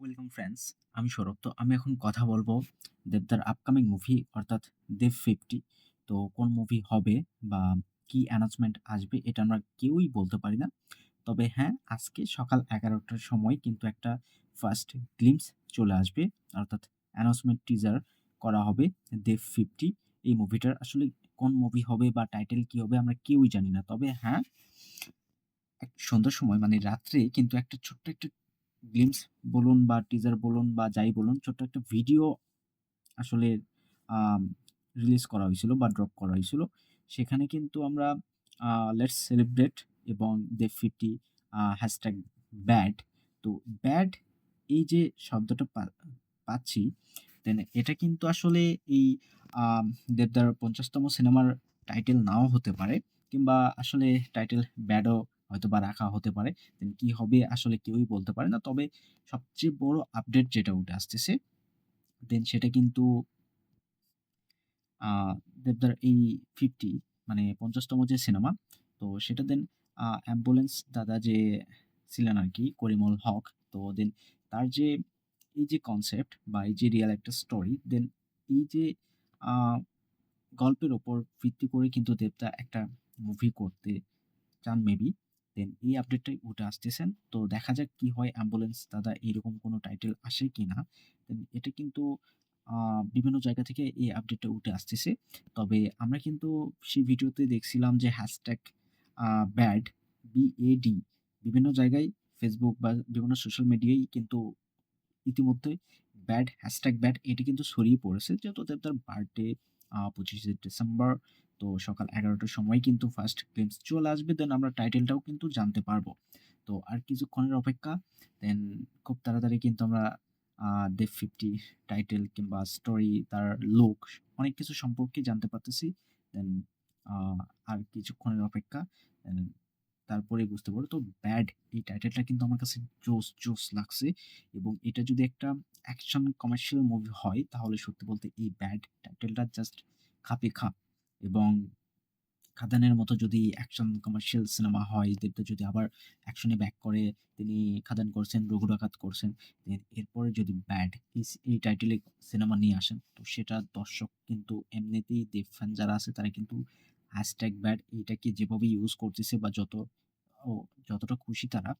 Welcome friends আমি সৌরভ। তো আমি এখন কথা বলব দেবদার আপকামিং মুভি অর্থাৎ দেব ফিফটি তো কোন মুভি হবে বা কি অ্যানাউন্সমেন্ট আসবে এটা আমরা কেউই বলতে পারি না। তবে হ্যাঁ আজকে সকাল এগারোটার সময় কিন্তু একটা ফার্স্ট গ্লিমস চলে আসবে, অর্থাৎ অ্যানাউন্সমেন্ট টিজার করা হবে দেব ফিফটি এই মুভিটার আসলে কোন মুভি হবে বা টাইটেল কি হবে আমরা কেউই জানি না। তবে হ্যাঁ এক সন্ধ্যার সময় মানে রাত্রে কিন্তু একটা ছোট্ট একটা গ্লিমস বলুন বা টিজার বলুন বা যাই বলুন, ছোট্ট একটা ভিডিও আসলে রিলিজ করা হয়েছিল বা ড্রপ করা হয়েছিল। সেখানে কিন্তু আমরা লেটস সেলিব্রেট এবং দে ফিফটি হ্যাশট্যাগ ব্যাড। তো ব্যাড এই যে শব্দটা পাচ্ছি দেন এটা কিন্তু আসলে এই দেবদার পঞ্চাশতম সিনেমার টাইটেল নাও হতে পারে কিংবা আসলে টাইটেল ব্যাডও হয়তোবা রাখা হতে পারে। দেন কি হবে আসলে কেউই বলতে পারে না। তবে সবচেয়ে বড় আপডেট যেটা উঠে আসতেছে, দেন সেটা কিন্তু দেবদার এই 50 মানে পঞ্চাশতম যে সিনেমা, তো সেটা দেন অ্যাম্বুলেন্স দাদা যে ছিলেন আর কি করিমল হক। তো দেন তার যে এই যে কনসেপ্ট বা এই যে রিয়াল একটা স্টোরি দেন এই যে গল্পের ওপর ভিত্তি করে কিন্তু দেবদা একটা মুভি করতে চান মেবি। দেন এই আপডেটটাই উঠে আসতেছেন। তো দেখা যাক কি হয় অ্যাম্বুলেন্স দাদা এরকম কোনো টাইটেল আসে কিনা। দেন এটা কিন্তু বিভিন্ন জায়গা থেকে এই আপডেটটা উঠে আসতেছে। তবে আমরা কিন্তু সেই ভিডিওতে দেখছিলাম যে হ্যাশট্যাগ ব্যাড বিএডি বিভিন্ন জায়গায় ফেসবুক বা বিভিন্ন সোশ্যাল মিডিয়ায় কিন্তু ইতিমধ্যে ব্যাড হ্যাশট্যাগ ব্যাড এটি কিন্তু ছড়িয়ে পড়েছে। যেহেতু দেবদার বার্থডে পঁচিশে ডিসেম্বর তো সকাল এগারোটার সময় কিন্তু ফার্স্ট গ্লিম্পস চলে আসবে। দেন আমরা টাইটেলটাও কিন্তু জানতে পারব। তো আর কিছুক্ষণের অপেক্ষা। দেন খুব তাড়াতাড়ি কিন্তু আমরা দেব 50 টাইটেল কিংবা স্টোরি, তার লুক অনেক কিছু সম্পর্কে জানতে পারতেছি। দেন আর কিছুক্ষণের অপেক্ষা। দেন তারপরেই বুঝতে পারো তো ব্যাড এই টাইটেলটা কিন্তু আমার কাছে জোস, জোস লাগছে এবং এটা যদি একটা অ্যাকশন কমার্শিয়াল মুভি হয় তাহলে সত্যি বলতে এই ব্যাড টাইটেলটা জাস্ট খাপে খাপ এবং খাদানের মতো যদি অ্যাকশন কমার্শিয়াল সিনেমা হয়, দেবদা যদি আবার অ্যাকশনে ব্যাক করে, তিনি খাদান করছেন, রঘু ডাকাত করছেন। এরপরে যদি ব্যাড এই টাইটেলে সিনেমা নিয়ে আসেন, তো সেটা দর্শক কিন্তু এমনিতেই দেব ফ্যান যারা আছে তারা কিন্তু হ্যাশট্যাগ ব্যাড এইটাকে যেভাবে ইউজ করতেছে বা যত ও যতটা খুশি তারা,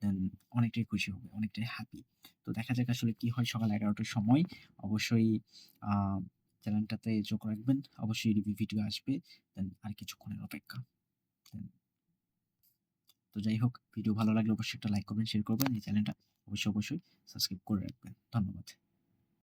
দেন অনেকটাই খুশি হবে, অনেকটাই হ্যাপি। তো দেখা যাক আসলে কি হয় সকাল এগারোটার সময়। অবশ্যই চ্যানেলটাতে চোখ রাখবেন। অবশ্যই রিভিউ ভিডিও আসবে। দেন আর কিছুক্ষণের অপেক্ষা। তো যাই হোক ভিডিও ভালো লাগলে অবশ্যই একটা লাইক করবেন, শেয়ার করবেন। এই চ্যানেলটা অবশ্যই, অবশ্যই সাবস্ক্রাইব করে রাখবেন। ধন্যবাদ।